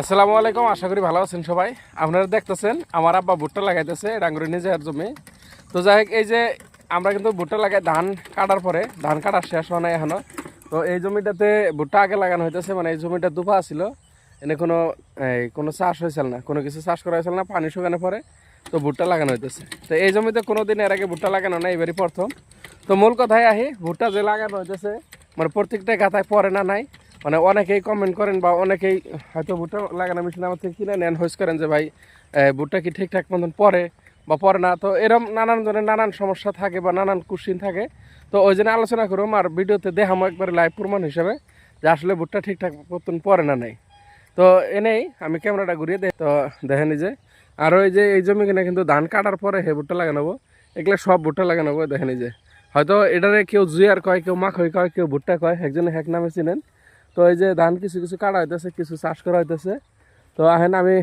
আসসালামু আলাইকুম, আশা করি ভালো আছেন সবাই। আপনারা দেখতেছেন, আমার আব্বা ভুট্টা লাগাইতেছে ডাঙ্গুরি নিজের জমি। তো যাই হোক, এই যে আমরা কিন্তু ভুট্টা লাগাই, ধান কাটার পরে, ধান কাটার শেষ হয় না এখনও। তো এই জমিটাতে ভুট্টা আগে লাগানো হইতেছে মানে এই জমিটা দুপা ছিল। এনে কোনো কোনো চাষ হয়েছিল না। কোনো কিছু চাষ করা হয়েছিল না, পানি শুকানোর পরে তো ভুট্টা লাগানো হইতেছে। তো এই জমিতে কোনো দিন এর আগে ভুট্টা লাগানো না এবারই প্রথম। তো মূল কথায় আহি, ভুট্টা যে লাগানো হইতেছে মানে প্রত্যেকটা গাথায় পরে না নাই। মানে অনেকেই কমেন্ট করেন বা অনেকেই হয়তো ভুট্টা লাগানো মেশিন আমার থেকে কিনে নেন হইস করেন যে, ভাই ভুট্টা কি ঠিকঠাক মতন পরে বা পরে না? তো এরম নানান ধরনের নানান সমস্যা থাকে বা নানান কোশ্চিন থাকে। তো ওই জন্য আলোচনা করুম আর ভিডিওতে দেখামো একবার লাইভ প্রমাণ হিসেবে যে আসলে ভুট্টা ঠিকঠাক মতন পরে না নাই। তো এনেই আমি ক্যামেরাটা ঘুরিয়ে দেখ তো দেখেন যে, আর ওই যে, এই জমি কিনা কিন্তু ধান কাটার পরে হে ভুট্টা লাগানো এগুলো সব ভুট্টা লাগানো দেখেন যে। হয়তো এটারে কেউ জুয়ার কয়, কেউ মাখই কয়, কেউ ভুট্টা কয়, একজনে হেক নামে চিনেন। তো এই যে ধান কিছু কিছু কাটা হইতেছে, কিছু চাষ করা হইতেছে। তো আহেন আমি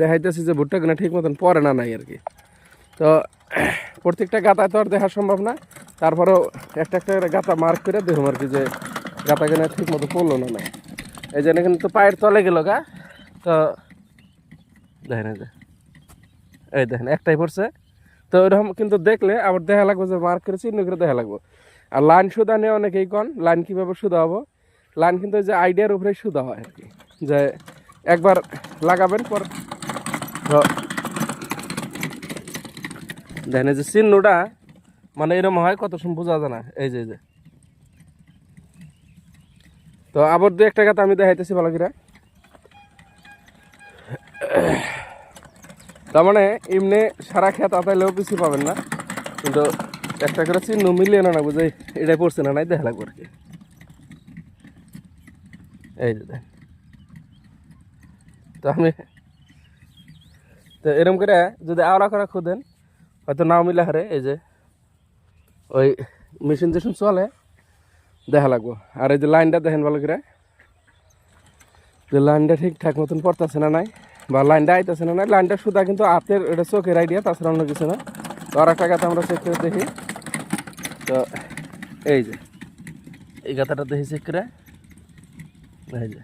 দেখাইতেছি যে ভুট্টা কিনা ঠিক মতন পরে না নাই আর কি। তো প্রত্যেকটা গাতায় তো আর দেখা সম্ভব না। তারপরেও একটা একটা গাতা মার্ক করে দেখুন আর কি যে গাতা কিনা ঠিক মতো পড়ল না নাই। এই জন্য কিন্তু পায়ের তলে গেল গা। তো দেখেন এই যে, এই দেখেন একটাই পড়ছে। তো এরকম কিন্তু দেখলে আবার দেখা লাগবে যে মার্ক করে চিহ্ন করে দেখা লাগবে। আর লাইন সুদা নিয়ে অনেকেই কন, লাইন কীভাবে সুদা হব লাইন কিন্তু যে আইডিয়ার উপরে সুদা হয় আর কি। যে একবার লাগাবেন, পর দেখেন যে চিহ্নটা মানে এরকম হয়, কত সময় বোঝা যায় না। এই যে যে। তো আবার দু একটা কথা আমি দেখাইতেছি ভালো করে। তার মানে এমনি সারা খেত আতাইলেও কিছু পাবেন না। কিন্তু একটা করে চিহ্ন মিলিয়ে না না বুঝে এটাই পড়ছে না, নাই দেখা লাগবে আর কি। এই যে তো আমি তো এরম করে যদি আওড়া করা খুদেন হয়তো নাও মিলে হারে এই যে ওই মেশিন যেসব চলে দেখা লাগবো। আর এই যে লাইনটা দেখেন ভালো করে। যে লাইনটা ঠিকঠাক মতন পড়তেছে না নাই, বা লাইনটা আইতেছে না নাই লাইনটা সুদা কিন্তু হাতের এটা চোখের আইডিয়া তাছাড়া অন্য কিছু না। তো আর একটা কথা আমরা চেক করে দেখি। তো এই যে, এই গাথাটা দেখি চেক করে। এই যে